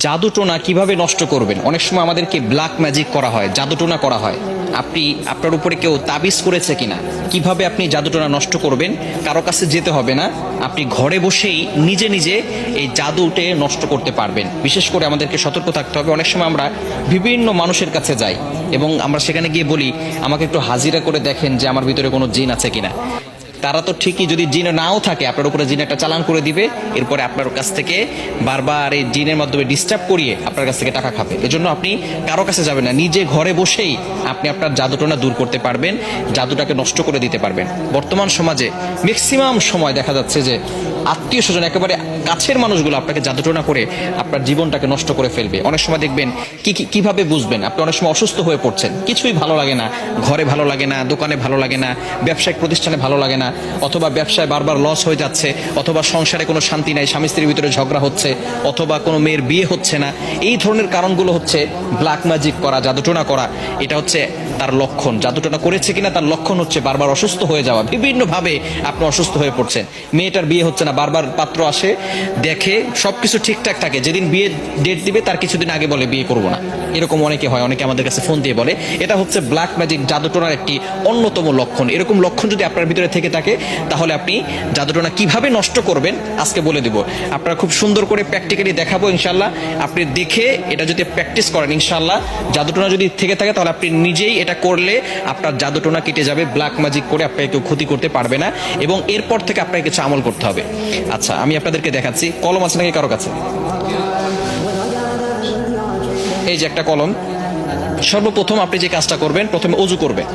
জাদুটোনা কীভাবে নষ্ট করবেন? অনেক সময় আমাদেরকে ব্ল্যাক ম্যাজিক করা হয়, জাদুটোনা করা হয়। আপনি, আপনার উপরে কেউ তাবিজ করেছে কিনা? কীভাবে আপনি জাদুটোনা নষ্ট করবেন? কারও কাছে যেতে হবে না। আপনি ঘরে বসেই নিজে নিজে এই জাদুটে নষ্ট করতে পারবেন। বিশেষ করে আমাদেরকে সতর্ক থাকতে হবে। অনেক সময় আমরা বিভিন্ন মানুষের কাছে যাই এবং আমরা সেখানে গিয়ে বলি, আমাকে একটু হাজিরা করে দেখেন যে আমার ভিতরে কোনো জিন আছে কিনা। তারা তো ঠিকই যদি জিন নাও থাকে, আপনার উপরে জিন একটা চালান করে দিবে, এরপরে আপনার কাছ থেকে বারবার এই জিনের মাধ্যমে ডিস্টার্ব করিয়ে আপনার কাছ থেকে টাকা খাবে। এজন্য আপনি কারও কাছে যাবেন না, নিজে ঘরে বসেই আপনি আপনার জাদুটনা দূর করতে পারবেন, জাদুটাকে নষ্ট করে দিতে পারবেন। বর্তমান সমাজে ম্যাক্সিমাম সময় দেখা যাচ্ছে যে আত্মীয় স্বজন একেবারে কাছের মানুষগুলো আপনাকে জাদুটনা করে আপনার জীবনটাকে নষ্ট করে ফেলবে। অনেক সময় দেখবেন কি, কি- কীভাবে বুঝবেন? আপনি অনেক সময় অসুস্থ হয়ে পড়ছেন, কিছুই ভালো লাগে না, ঘরে ভালো লাগে না, দোকানে ভালো লাগে না, ব্যবসায়িক প্রতিষ্ঠানে ভালো লাগে না অথবা ব্যবসায় বারবার লস হয়ে যাচ্ছে, অথবা সংসারে কোনো শান্তি নাই, স্বামী স্ত্রীর ভিতরে ঝগড়া হচ্ছে, অথবা কোনো মেয়ের বিয়ে হচ্ছে না, এই ধরনের কারণগুলো হচ্ছে ব্ল্যাক ম্যাজিক করা, জাদুটোনা করা। এটা হচ্ছে তার লক্ষণ। জাদুটোনা করেছে কিনা তার লক্ষণ হচ্ছে বারবার অসুস্থ হয়ে যাওয়া। বিভিন্নভাবে আপনি অসুস্থ হয়ে পড়ছেন। মেয়েটার বিয়ে হচ্ছে না, বারবার পাত্র আসে, দেখে সবকিছু ঠিকঠাক থাকে। যেদিন বিয়ে ডেট দিবে, তার কিছুদিন আগে বলে, বিয়ে করব না। এরকম অনেকে হয়, অনেকে আমাদের কাছে ফোন দিয়ে বলে। এটা হচ্ছে ব্ল্যাক ম্যাজিক জাদুটোনার একটি অন্যতম লক্ষণ। এরকম লক্ষণ যদি আপনার ভিতরে থেকে থাকে তাহলে আপনি জাদুটোনা কীভাবে নষ্ট করবেন আজকে বলে দিব। আপনারা খুব সুন্দর করে প্র্যাকটিক্যালি দেখাবো ইনশাল্লাহ আপনি দেখে এটা যদি প্র্যাকটিস করেন ইনশাল্লাহ জাদুটোনা যদি থেকে থাকে তাহলে আপনি নিজেই এটা করলে আপনার জাদুটোনা কেটে যাবে ব্ল্যাক ম্যাজিক করে আপনাকে কেউ ক্ষতি করতে পারবে না এবং এরপর থেকে আপনাকে কিছু আমল করতে হবে। আচ্ছা আমি আপনাদেরকে দেখাচ্ছি, কলম আছে নাকি কারও কাছে? এই যে একটা কলম। সর্বপ্রথম আপনি যে কাজটা করবেন, প্রথমে অজু করবেন।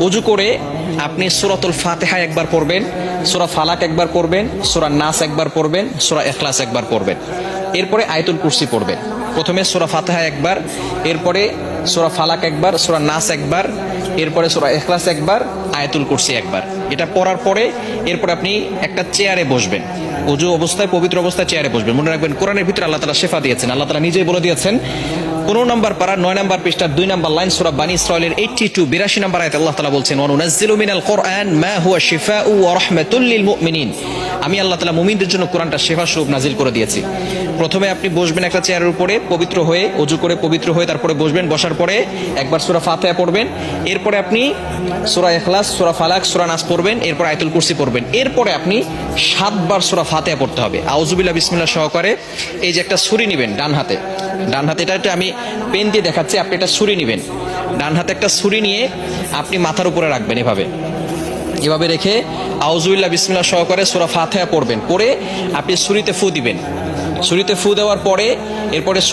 অজু করে আপনি সুরাতুল ফাতেহা একবার পড়বেন, সুরা ফালাক একবার পড়বেন, সুরা নাস একবার পড়বেন, সুরা এখলাস একবার পড়বেন। এরপরে আয়তুল কুরসি পড়বেন। প্রথমে সুরা ফাতেহা একবার, এরপরে সুরা ফালাক একবার, সুরা নাস একবার, এরপরে সুরা এখলাস একবার, আয়াতুল কুরসি একবার। এটা পড়ার পরে এরপরে আপনি একটা চেয়ারে বসবেন। অজু অবস্থায়, পবিত্র অবস্থায় চেয়ারে বসবেন। মনে রাখবেন, কোরআনের ভিতরে আল্লাহ তালা শেফা দিয়েছেন। আল্লাহ তালা নিজেই বলে দিয়েছেন পনেরো নম্বর পারা নয় নম্বর পৃষ্ঠার দুই নম্বর লাইন সুরা বানি ইসরায়েলের এইটটি টু বিরাশি নম্বর আয়াত আল্লাহ তালা বলছেন অনুনাজ্জিলু মিনাল কোরআন মা হুয়া শিফাউ ওয়া রাহমাতুল লিল মুমিনিন। আমি আল্লাহ তালা মুমিনদের জন্য কোরআনটা শেফা স্বরূপ নাজিল করে দিয়েছি। প্রথমে আপনি বসবেন একটা চেয়ারের উপরে, পবিত্র হয়ে অজু করে পবিত্র হয়ে তারপরে বসবেন, বসার পরে একবার সুরা ফাতেহা পড়বেন, এরপরে আপনি সুরা এখলাস সুরা ফালাক, সুরা নাস পড়বেন, এরপর আয়তুল কুরসি পড়বেন। এরপরে আপনি সাতবার সুরা ফাতেহা পড়তে হবে। আউজুবিল্লাহ বিসমিল্লাহ সহকারে এই যে একটা ছুরি নেবেন ডান হাতে ডান হাতে এটা আমি পেন দিয়ে দেখাচ্ছি, আপনি একটা ছুরি নেবেন। ডান হাতে একটা ছুরি নিয়ে আপনি মাথার উপরে রাখবেন এভাবে। এভাবে রেখে আউজুল্লাহ বিসমিল্লা সহকারে সুরা ফাতেহা পড়বেন। পরে আপনি ছুরিতে ফু দিবেন। ছুরিতে ফু দেওয়ার পরে এরপরে